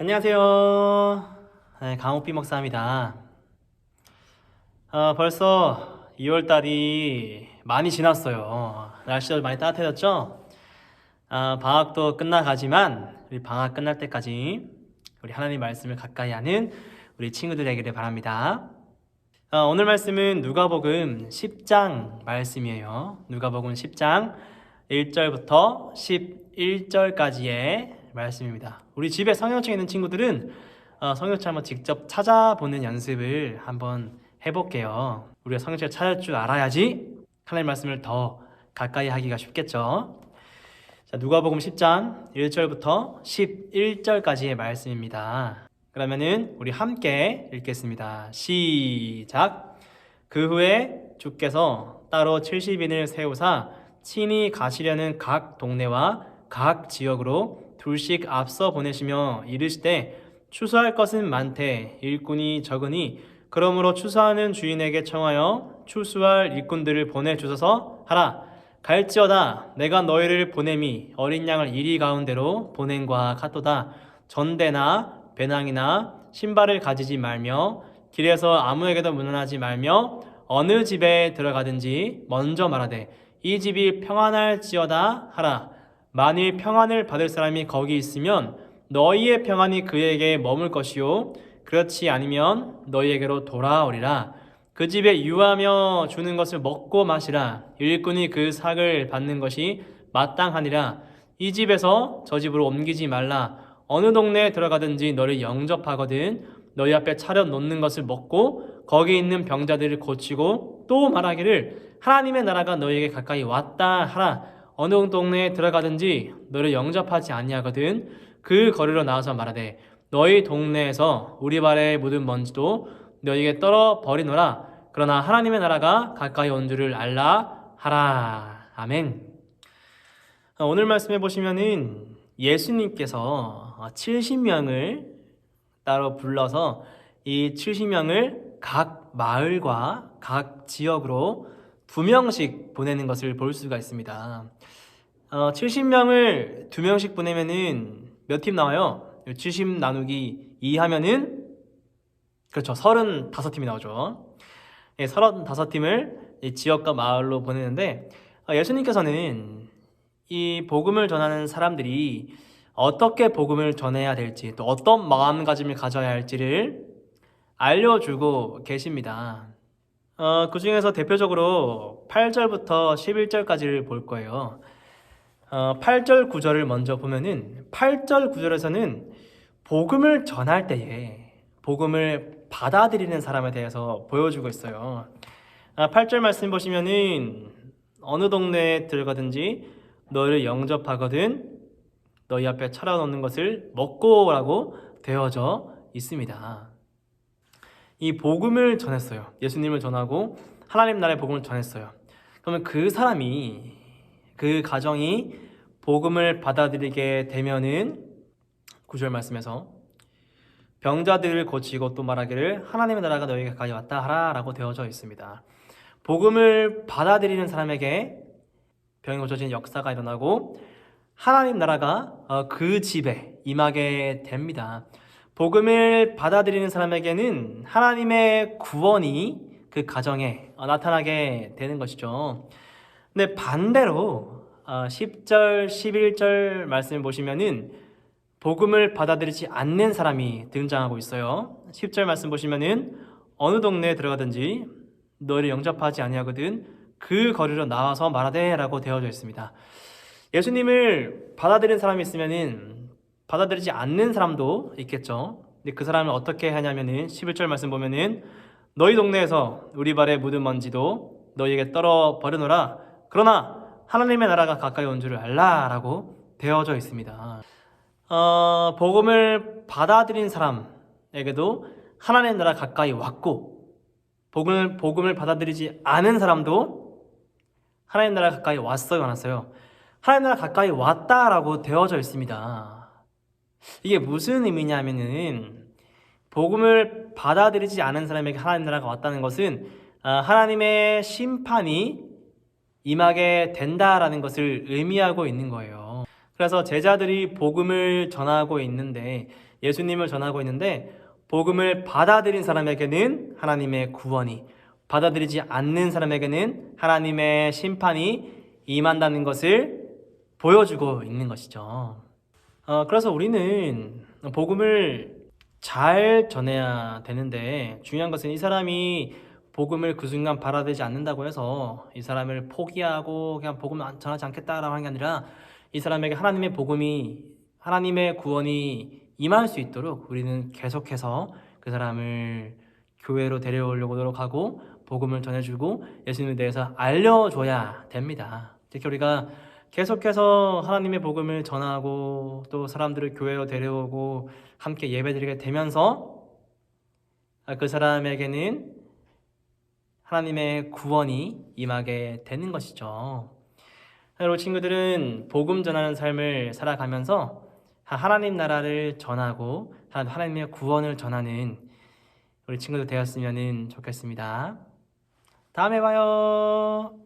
안녕하세요. 네, 강호피 목사입니다. 어, 벌써 2월달이 많이 지났어요. 날씨도 많이 따뜻해졌죠? 아, 방학도 끝나가지만 우리 방학 끝날 때까지 우리 하나님 말씀을 가까이 하는 우리 친구들에게 바랍니다. 어, 오늘 말씀은 누가복음 10장 말씀이에요. 누가복음 10장 1절부터 11절까지의 말씀입니다. 우리 집에 성경책 있는 친구들은 어, 성경책 한번 직접 찾아보는 연습을 한번 해볼게요. 우리가 성경책을 찾을 줄 알아야지 하나님 말씀을 더 가까이 하기가 쉽겠죠. 자, 누가복음 10장 1절부터 11절까지의 말씀입니다. 그러면은 우리 함께 읽겠습니다. 시작. 그 후에 주께서 따로 70인을 세우사 친히 가시려는 각 동네와 각 지역으로 둘씩 앞서 보내시며 이르시되 추수할 것은 많되 일꾼이 적으니 그러므로 추수하는 주인에게 청하여 추수할 일꾼들을 보내 주소서 하라 갈지어다 내가 너희를 보냄이 어린 양을 이리 가운데로 보냄과 같도다. 전대나 배낭이나 신발을 가지지 말며 길에서 아무에게도 문안하지 말며 어느 집에 들어가든지 먼저 말하되 이 집이 평안할지어다 하라. 만일 평안을 받을 사람이 거기 있으면 너희의 평안이 그에게 머물 것이요. 그렇지 않으면 너희에게로 돌아오리라 그 집에 유하며 주는 것을 먹고 마시라. 일꾼이 그 삭을 받는 것이 마땅하니라. 이 집에서 저 집으로 옮기지 말라. 어느 동네에 들어가든지 너를 영접하거든 너희 앞에 차려 놓는 것을 먹고 거기 있는 병자들을 고치고 또 말하기를 하나님의 나라가 너희에게 가까이 왔다 하라. 어느 동네에 들어가든지 너를 영접하지 아니하거든 그 거리로 나와서 말하되 너희 동네에서 우리 발에 묻은 먼지도 너희에게 떨어 버리노라 그러나 하나님의 나라가 가까이 온 줄을 알라 하라 아멘 어, 오늘 말씀해 보시면은 예수님께서 70명을 따로 불러서 이 70명을 각 마을과 각 지역으로 두 명씩 보내는 것을 볼 수가 있습니다. 어, 70명을 두 명씩 보내면은 몇 팀 나와요? 70 나누기 2 하면은 그렇죠. 35팀이 나오죠. 예, 35팀을 지역과 마을로 보내는데 어, 예수님께서는 이 복음을 전하는 사람들이 어떻게 복음을 전해야 될지 또 어떤 마음가짐을 가져야 할지를 알려주고 계십니다. 어, 그 중에서 대표적으로 8절부터 11절까지를 볼 거예요. 어, 8절 구절을 먼저 보면은 8절 구절에서는 복음을 전할 때에 복음을 받아들이는 사람에 대해서 보여주고 있어요. 아, 8절 말씀 보시면은 어느 동네에 들어가든지 너를 영접하거든 너희 앞에 차려놓는 것을 먹고라고 되어져 있습니다. 이 복음을 전했어요. 예수님을 전하고 하나님 나라의 복음을 전했어요. 그러면 그 사람이 그 가정이 복음을 받아들이게 되면은 구절 말씀에서 병자들을 고치고 또 말하기를 하나님의 나라가 너희에게 가까이 왔다 하라 라고 되어져 있습니다. 복음을 받아들이는 사람에게 병이 고쳐진 역사가 일어나고 하나님 나라가 어, 그 집에 임하게 됩니다. 복음을 받아들이는 사람에게는 하나님의 구원이 그 가정에 어, 나타나게 되는 것이죠. 근데 반대로 10절, 어, 11절 말씀을 보시면은 복음을 받아들이지 않는 사람이 등장하고 있어요. 10절 말씀 보시면은 어느 동네에 들어가든지 너를 영접하지 아니하거든 그 거리로 나와서 말하되라고 되어져 있습니다. 예수님을 받아들인 사람이 있으면은 받아들이지 않는 사람도 있겠죠. 근데 그 사람을 어떻게 하냐면은 11절 말씀 보면은 너희 동네에서 우리 발에 묻은 먼지도 너희에게 떨어 버려놓으라. 그러나 하나님의 나라가 가까이 온 줄을 알라라고 되어져 있습니다. 어, 복음을 받아들인 사람에게도 하나님의 나라 가까이 왔고 복음을 복음을 받아들이지 않은 사람도 하나님 나라 가까이 왔어요, 안 왔어요? 하나님 나라 가까이 왔다라고 되어져 있습니다. 이게 무슨 의미냐면은 복음을 받아들이지 않은 사람에게 하나님 나라가 왔다는 것은 아, 하나님의 심판이 임하게 된다라는 것을 의미하고 있는 거예요. 그래서 제자들이 복음을 전하고 있는데 예수님을 전하고 있는데 복음을 받아들인 사람에게는 하나님의 구원이 받아들이지 않는 사람에게는 하나님의 심판이 임한다는 것을 보여주고 있는 것이죠. 어, 그래서 우리는 복음을 잘 전해야 되는데 중요한 것은 이 사람이 복음을 그 순간 받아들이지 않는다고 해서 이 사람을 포기하고 그냥 복음 안- 전하지 않겠다라고 하는 게 아니라 이 사람에게 하나님의 복음이 하나님의 구원이 임할 수 있도록 우리는 계속해서 그 사람을 교회로 데려오려고 노력하고 복음을 전해주고 예수님에 대해서 알려줘야 됩니다. 특히 우리가 계속해서 하나님의 복음을 전하고 또 사람들을 교회로 데려오고 함께 예배드리게 되면서 그 사람에게는 하나님의 구원이 임하게 되는 것이죠. 여러분 친구들은 복음 전하는 삶을 살아가면서 하나님 나라를 전하고 하나님의 구원을 전하는 우리 친구들 되었으면 좋겠습니다. 다음에 봐요.